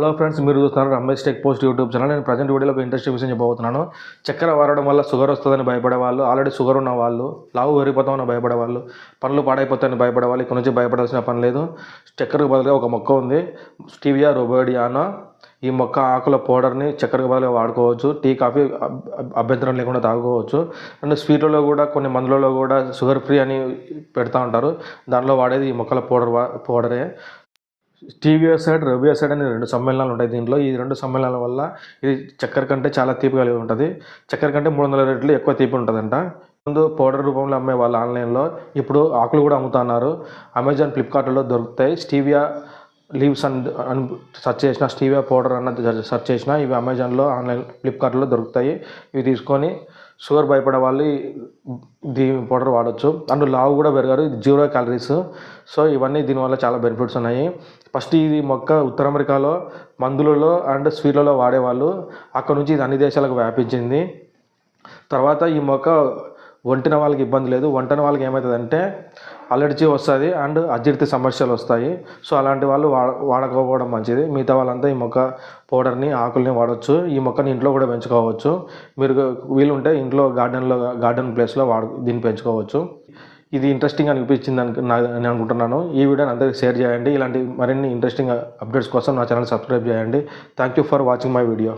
Hello friends మీరు చూస్తున్నారు Ramesh tech post YouTube channel నేను ప్రజెంట్ వీడియోలో ఒక ఇంట్రెస్ట్ విషయం చెప్పబోతున్నాను. చక్కెర వాడడం వల్ల షుగర్ వస్తుందని భయపడే వాళ్ళు ఆల్రెడీ షుగర్ ఉన్న వాళ్ళు లావు పెరిగిపోతామని భయపడే వాళ్ళు పనులు పాడైపోతాయని భయపడే వాళ్ళు ఇక్కడ నుంచి భయపడాల్సిన పని లేదు. చక్కెరకు బదులుగా ఒక మొక్క ఉంది స్టీవియా రొబోడియానా ఈ మొక్క ఆకుల పౌడర్ని చక్కెరకు బదులుగా వాడుకోవచ్చు టీ కాఫీ అభ్యంతరం లేకుండా తాగుకోవచ్చు. అండ్ స్వీట్లలో కూడా కొన్ని మందులలో కూడా షుగర్ ఫ్రీ అని పెడతా ఉంటారు. దానిలో వాడేది ఈ మొక్కల పౌడర్ పౌడరే. వా సైడ్ టీవీఎసైడ్ సైడ్ అనే రెండు సమ్మేళనాలు ఉంటాయి దీంట్లో. ఈ రెండు సమ్మేళనాల వల్ల ఇది చక్కెర కంటే చాలా తీపి కలిగి ఉంటుంది. చక్కెర కంటే మూడు వందల రెట్లు ఎక్కువ తీపి ఉంటుందంట. ముందు పౌడర్ రూపంలో అమ్మే వాళ్ళు ఆన్లైన్లో ఇప్పుడు ఆకులు కూడా అమ్ముతున్నారు. అమెజాన్ ఫ్లిప్కార్ట్లో దొరుకుతాయి. స్టీవియా లీవ్స్ అండ్ అని సెర్చ్ చేసిన స్టీవియా పౌడర్ అన్నది సెర్చ్ చేసిన ఇవి అమెజాన్లో ఆన్లైన్ ఫ్లిప్కార్ట్లో దొరుకుతాయి. ఇవి తీసుకొని షుగర్ భయపడే వాళ్ళు దీ దీని పౌడర్ వాడచ్చు. అండ్ లావు కూడా పెరగారు. ఇది జీరో క్యాలరీస్. సో ఇవన్నీ దీనివల్ల చాలా బెనిఫిట్స్ ఉన్నాయి. ఫస్ట్ ఇది మొక్క ఉత్తర అమెరికాలో మందులలో అండ్ స్వీట్లలో వాడేవాళ్ళు. అక్కడ నుంచి ఇది అన్ని దేశాలకు వ్యాపించింది. తర్వాత ఈ మొక్క వంటిన వాళ్ళకి ఇబ్బంది లేదు వంటన వాళ్ళకి ఏమవుతుందంటే అలర్జీ వస్తుంది అండ్ అజీర్తి సమస్యలు వస్తాయి. సో అలాంటి వాళ్ళు వాడ వాడకపోవడం మంచిది. మిగతా వాళ్ళంతా ఈ మొక్క పౌడర్ని ఆకుల్ని వాడచ్చు. ఈ మొక్కని ఇంట్లో కూడా పెంచుకోవచ్చు. మీరు వీలుంటే ఇంట్లో గార్డెన్లో గార్డెన్ ప్లేస్లో వాడు దీన్ని పెంచుకోవచ్చు. ఇది ఇంట్రెస్టింగ్ అనిపించింది అనుకు నేను అనుకుంటున్నాను. ఈ వీడియోని అందరికీ షేర్ చేయండి. ఇలాంటి మరిన్ని ఇంట్రెస్టింగ్ అప్డేట్స్ కోసం నా ఛానల్ సబ్స్క్రైబ్ చేయండి. Thank you for watching my video.